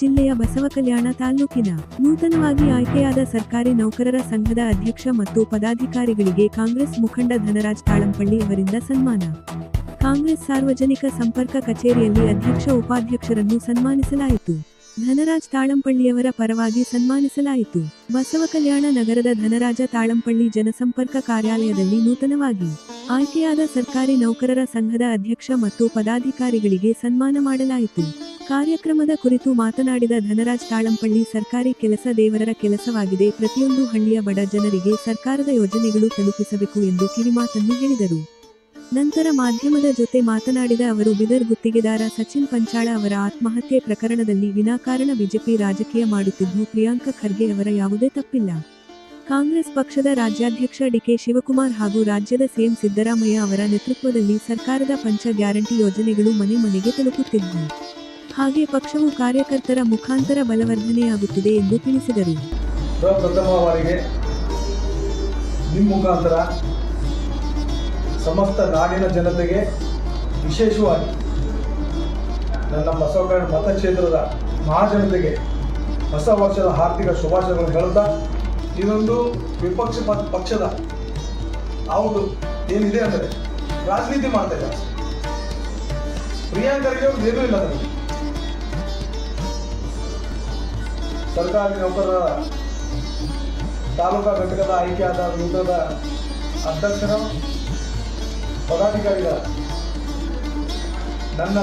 ಜಿಲ್ಲೆಯ ಬಸವಕಲ್ಯಾಣ ತಾಲೂಕಿನ ನೂತನವಾಗಿ ಆಯ್ಕೆಯಾದ ಸರ್ಕಾರಿ ನೌಕರರ ಸಂಘದ ಅಧ್ಯಕ್ಷ ಮತ್ತು ಪದಾಧಿಕಾರಿಗಳಿಗೆ ಕಾಂಗ್ರೆಸ್ ಮುಖಂಡ ಧನರಾಜ್ ತಾಳಂಪಳ್ಳಿ ಅವರಿಂದ ಸನ್ಮಾನ. ಕಾಂಗ್ರೆಸ್ ಸಾರ್ವಜನಿಕ ಸಂಪರ್ಕ ಕಚೇರಿಯಲ್ಲಿ ಅಧ್ಯಕ್ಷ ಉಪಾಧ್ಯಕ್ಷರನ್ನು ಸನ್ಮಾನಿಸಲಾಯಿತು. ಧನರಾಜ್ ತಾಳಂಪಳ್ಳಿಯವರ ಪರವಾಗಿ ಸನ್ಮಾನಿಸಲಾಯಿತು. ಬಸವಕಲ್ಯಾಣ ನಗರದ ಧನರಾಜ ತಾಳಂಪಳ್ಳಿ ಜನಸಂಪರ್ಕ ಕಾರ್ಯಾಲಯದಲ್ಲಿ ನೂತನವಾಗಿ ಆಯ್ಕೆಯಾದ ಸರ್ಕಾರಿ ನೌಕರರ ಸಂಘದ ಅಧ್ಯಕ್ಷ ಮತ್ತು ಪದಾಧಿಕಾರಿಗಳಿಗೆ ಸನ್ಮಾನ ಮಾಡಲಾಯಿತು. ಕಾರ್ಯಕ್ರಮದ ಕುರಿತು ಮಾತನಾಡಿದ ಧನರಾಜ್ ತಾಳಂಪಳ್ಳಿ, ಸರ್ಕಾರಿ ಕೆಲಸ ದೇವರರ ಕೆಲಸವಾಗಿದೆ, ಪ್ರತಿಯೊಂದು ಹಳ್ಳಿಯ ಬಡ ಜನರಿಗೆ ಸರ್ಕಾರದ ಯೋಜನೆಗಳು ತಲುಪಿಸಬೇಕು ಎಂದು ಕಿವಿಮಾತನ್ನು ಹೇಳಿದರು. ನಂತರ ಮಾಧ್ಯಮದ ಜೊತೆ ಮಾತನಾಡಿದ ಅವರು, ಬಿದರ್ ಗುತ್ತಿಗೆದಾರ ಸಚಿನ್ ಪಂಚಾಳ ಅವರ ಆತ್ಮಹತ್ಯೆ ಪ್ರಕರಣದಲ್ಲಿ ವಿನಾಕಾರಣ ಬಿಜೆಪಿ ರಾಜಕೀಯ ಮಾಡುತ್ತಿದ್ದು, ಪ್ರಿಯಾಂಕ ಖರ್ಗೆ ಅವರ ಯಾವುದೇ ತಪ್ಪಿಲ್ಲ. ಕಾಂಗ್ರೆಸ್ ಪಕ್ಷದ ರಾಜ್ಯಾಧ್ಯಕ್ಷ ಡಿಕೆ ಶಿವಕುಮಾರ್ ಹಾಗೂ ರಾಜ್ಯದ ಸಿಎಂ ಸಿದ್ದರಾಮಯ್ಯ ಅವರ ನೇತೃತ್ವದಲ್ಲಿ ಸರ್ಕಾರದ ಪಂಚ ಗ್ಯಾರಂಟಿ ಯೋಜನೆಗಳು ಮನೆ ಮನೆಗೆ ತಲುಪುತ್ತಿದ್ದವು ಹಾಗೆ ಪಕ್ಷವು ಕಾರ್ಯಕರ್ತರ ಮುಖಾಂತರ ಬಲವರ್ಧನೆಯಾಗುತ್ತಿದೆ ಎಂದು ತಿಳಿಸಿದರು. ನಿಮ್ಮ ಮುಖಾಂತರ ಸಮಸ್ತ ನಾಡಿನ ಜನತೆಗೆ ವಿಶೇಷವಾಗಿ ನನ್ನ ಬಸವಕರಣ ಮತಕ್ಷೇತ್ರದ ಮಹಾಜನತೆಗೆ ಹೊಸ ವರ್ಷದ ಆರ್ಥಿಕ ಶುಭಾಶಯಗಳನ್ನು ಹೇಳುತ್ತಾ ಇದೊಂದು ವಿಪಕ್ಷ ಪಕ್ಷದ. ಅವರು ಏನಿದೆ ಅಂದರೆ ರಾಜನೀತಿ ಮಾಡ್ತಾ ಇದ್ದಾರೆ ಪ್ರಿಯಾಂಕರಿಗೆ ಅವ್ರದ್ದು ಏನೂ ಇಲ್ಲ ಅದರಲ್ಲಿ. ಸರ್ಕಾರಿ ನೌಕರರ ತಾಲೂಕಾ ಘಟಕದ ಆಯ್ಕೆಯಾದ ವಿರುದ್ಧದ ಅಧ್ಯಕ್ಷರ ಪದಾಧಿಕಾರಿಗಳ ನನ್ನ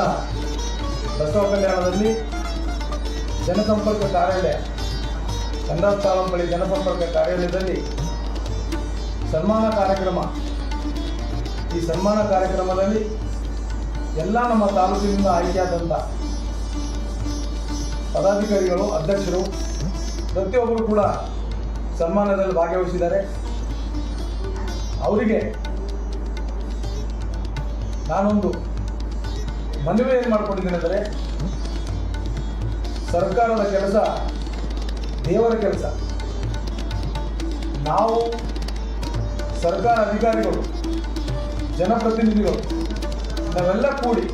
ಬಸವ ಕಲ್ಯಾಣದಲ್ಲಿ ಜನಸಂಪರ್ಕ ಕಾರ್ಯಾಲಯ ಚಂದ್ರಾಜ್ ಬಳಿ ಜನಸಂಪರ್ಕ ಕಾರ್ಯಾಲಯದಲ್ಲಿ ಸನ್ಮಾನ ಕಾರ್ಯಕ್ರಮ. ಈ ಸನ್ಮಾನ ಕಾರ್ಯಕ್ರಮದಲ್ಲಿ ಎಲ್ಲ ನಮ್ಮ ತಾಲೂಕಿನಿಂದ ಆಯ್ಕೆಯಾದಂಥ ಪದಾಧಿಕಾರಿಗಳು, ಅಧ್ಯಕ್ಷರು, ಪ್ರತಿಯೊಬ್ಬರು ಕೂಡ ಸನ್ಮಾನದಲ್ಲಿ ಭಾಗವಹಿಸಿದ್ದಾರೆ. ಅವರಿಗೆ ನಾನೊಂದು ಮನವಿ ಏನು ಮಾಡಿಕೊಂಡಿದ್ದೇನೆಂದರೆ ಸರ್ಕಾರದ ಕೆಲಸ ದೇವರ ಕೆಲಸ. ನಾವು ಸರ್ಕಾರ ಅಧಿಕಾರಿಗಳು, ಜನಪ್ರತಿನಿಧಿಗಳು, ನಾವೆಲ್ಲ ಕೂಡಿ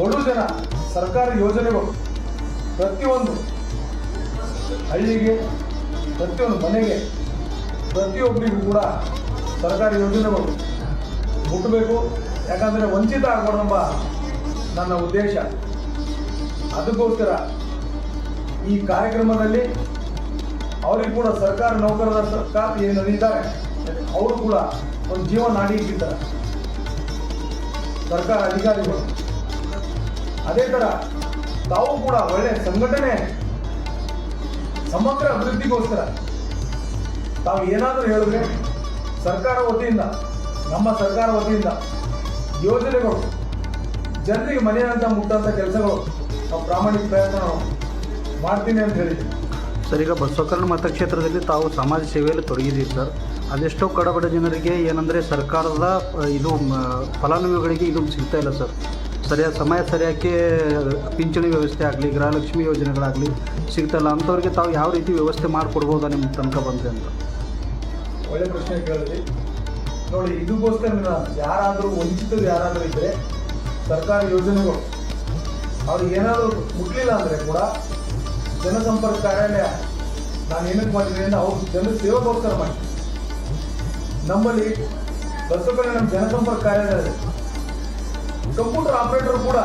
ಬಡು ಜನ ಸರ್ಕಾರಿ ಯೋಜನೆಗಳು ಪ್ರತಿಯೊಂದು ಹಳ್ಳಿಗೆ, ಪ್ರತಿಯೊಂದು ಮನೆಗೆ ಪ್ರತಿಯೊಬ್ಬರಿಗೂ ಕೂಡ ಸರ್ಕಾರಿ ಯೋಜನೆಗಳು ಮುಟ್ಟಬೇಕು ಯಾಕಂದರೆ ವಂಚಿತ ಆಗಬಾರ್ದೆಂಬ ನನ್ನ ಉದ್ದೇಶ. ಅದಕ್ಕೋಸ್ಕರ ಈ ಕಾರ್ಯಕ್ರಮದಲ್ಲಿ ಅವರಿಗೂ ಕೂಡ ಸರ್ಕಾರ ನೌಕರರ ಸರ್ಕಾರ ಏನು ಇದ್ದಾರೆ ಅವರು ಕೂಡ ಒಂದು ಜೀವನ ನಾಡಿ ಇಟ್ಟಿದ್ದಾರೆ ಸರ್ಕಾರ ಅಧಿಕಾರಿಗಳು. ಅದೇ ಥರ ತಾವು ಕೂಡ ಒಳ್ಳೆ ಸಂಘಟನೆ, ಸಮಗ್ರ ಅಭಿವೃದ್ಧಿಗೋಸ್ಕರ ತಾವು ಏನಾದರೂ ಹೇಳಿದ್ರೆ ಸರ್ಕಾರ ವತಿಯಿಂದ, ನಮ್ಮ ಸರ್ಕಾರ ವತಿಯಿಂದ ಯೋಜನೆಗಳು, ಜನರಿಗೆ ಮನೆಯಂತ ಮುಟ್ಟಂಥ ಕೆಲಸಗಳು, ನಾವು ಪ್ರಾಮಾಣಿಕ ಪ್ರಯತ್ನ ಮಾಡ್ತೀನಿ ಅಂತ ಹೇಳಿದ್ದೀನಿ ಸರ್ ಈಗ ಬಸವಕಲ್ಯಾಣ ಮತಕ್ಷೇತ್ರದಲ್ಲಿ ತಾವು ಸಮಾಜ ಸೇವೆಯಲ್ಲಿ ತೊಡಗಿದ್ದೀವಿ ಸರ್. ಅದೆಷ್ಟೋ ಕಡಬಡ ಜನರಿಗೆ ಏನಂದರೆ ಸರ್ಕಾರದ ಇದು ಫಲಾನುಭವಿಗಳಿಗೆ ಇದು ಸಿಗ್ತಾ ಇಲ್ಲ ಸರ್. ಸರಿಯಾದ ಸಮಯ ಸರಿಯಾಗಿ ಪಿಂಚಣಿ ವ್ಯವಸ್ಥೆ ಆಗಲಿ ಗೃಹಲಕ್ಷ್ಮಿ ಯೋಜನೆಗಳಾಗಲಿ ಸಿಗ್ತಾ ಇಲ್ಲ. ಅಂಥವ್ರಿಗೆ ತಾವು ಯಾವ ರೀತಿ ವ್ಯವಸ್ಥೆ ಮಾಡಿಕೊಡ್ಬೋದಾ ನಿಮ್ಮ ತನಕ ಬಂದರೆ ಅಂತ? ಒಳ್ಳೆ ಪ್ರಶ್ನೆ ಕೇಳಿದ್ರಿ. ನೋಡಿ ಇದಕ್ಕೋಸ್ಕರ ಯಾರಾದರೂ ವಂಚಿತರು ಯಾರಾದರೂ ಇದ್ದರೆ ಸರ್ಕಾರಿ ಯೋಜನೆಗಳು ಅವ್ರಿಗೆ ಏನಾದರೂ ಮುಟ್ಲಿಲ್ಲ ಅಂದರೆ ಕೂಡ ಜನಸಂಪರ್ಕ ಕಾರ್ಯಾಲಯ. ನಾನು ಏನಕ್ಕೆ ಮಾಡಿದ್ದೀನಿ ಅಂದರೆ ಅವ್ರ ಜನ ಸೇವೆಗೋಸ್ಕರ ಮಾಡಿ ನಮ್ಮಲ್ಲಿ ಬಸವಕಲ್ಯಾಣ ನಮ್ಮ ಜನಸಂಪರ್ಕ ಕಾರ್ಯಾಲಯದಲ್ಲಿ ಕಂಪ್ಯೂಟರ್ ಆಪರೇಟರ್ ಕೂಡ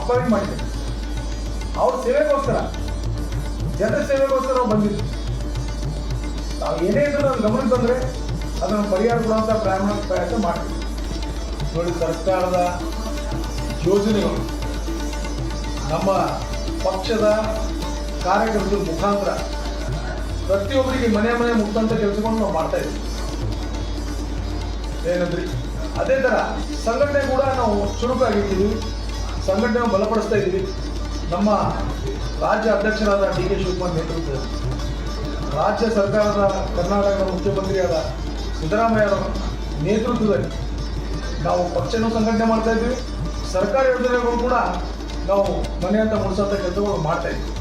ಅಪಾಯಿಂಟ್ ಮಾಡಿದೆ ಅವ್ರ ಸೇವೆಗೋಸ್ಕರ, ಜನ ಸೇವೆಗೋಸ್ಕರ ನಾವು ಬಂದಿದ್ವಿ. ನಾವು ಏನೇ ಇದ್ರೂ ನಾನು ಗಮನಕ್ಕೆ ಬಂದರೆ ಅದನ್ನು ಪರಿಹಾರ ಕೊಡುವಂಥ ಪ್ರಯಾಣ ಪ್ರಯತ್ನ ಮಾಡ್ತೀವಿ. ನೋಡಿ, ಸರ್ಕಾರದ ಯೋಜನೆಗಳು ನಮ್ಮ ಪಕ್ಷದ ಕಾರ್ಯಕರ್ತರ ಮುಖಾಂತರ ಪ್ರತಿಯೊಬ್ಬರಿಗೆ ಮನೆ ಮನೆ ಮುಟ್ಟಂಥ ಕೆಲಸಗಳನ್ನು ನಾವು ಮಾಡ್ತಾ ಇದ್ದೀವಿ. ಏನಂದ್ರಿ? ಅದೇ ಥರ ಸಂಘಟನೆ ಕೂಡ ನಾವು ಚುರುಕಾಗಿದ್ದೀವಿ ಸಂಘಟನೆ ಬಲಪಡಿಸ್ತಾ ಇದ್ದೀವಿ. ನಮ್ಮ ರಾಜ್ಯ ಅಧ್ಯಕ್ಷರಾದ ಡಿ ಕೆ ಶಿವಕುಮಾರ್ ನೇತೃತ್ವದಲ್ಲಿ. ರಾಜ್ಯ ಸರ್ಕಾರದ ಕರ್ನಾಟಕದ ಮುಖ್ಯಮಂತ್ರಿಯಾದ ಸಿದ್ದರಾಮಯ್ಯ ಅವರ ನೇತೃತ್ವದಲ್ಲಿ ನಾವು ಪಕ್ಷನೂ ಸಂಘಟನೆ ಮಾಡ್ತಾ ಇದ್ದೀವಿ. ಸರ್ಕಾರಿ ಯೋಜನೆಗಳು ಕೂಡ ನಾವು ಮನೆಯಂತ ಮುಡಿಸೋಂಥ ಕೆಲಸಗಳು ಮಾಡ್ತಾ ಇದ್ವಿ